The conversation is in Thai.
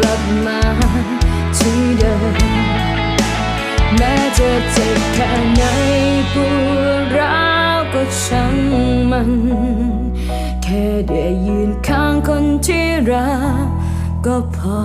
กลับมาที่เดิมแม้จะเจ็บแค่ไหนปวดร้าวก็ช่างมัน แค่ได้ยืนข้างคนที่รักก็พอ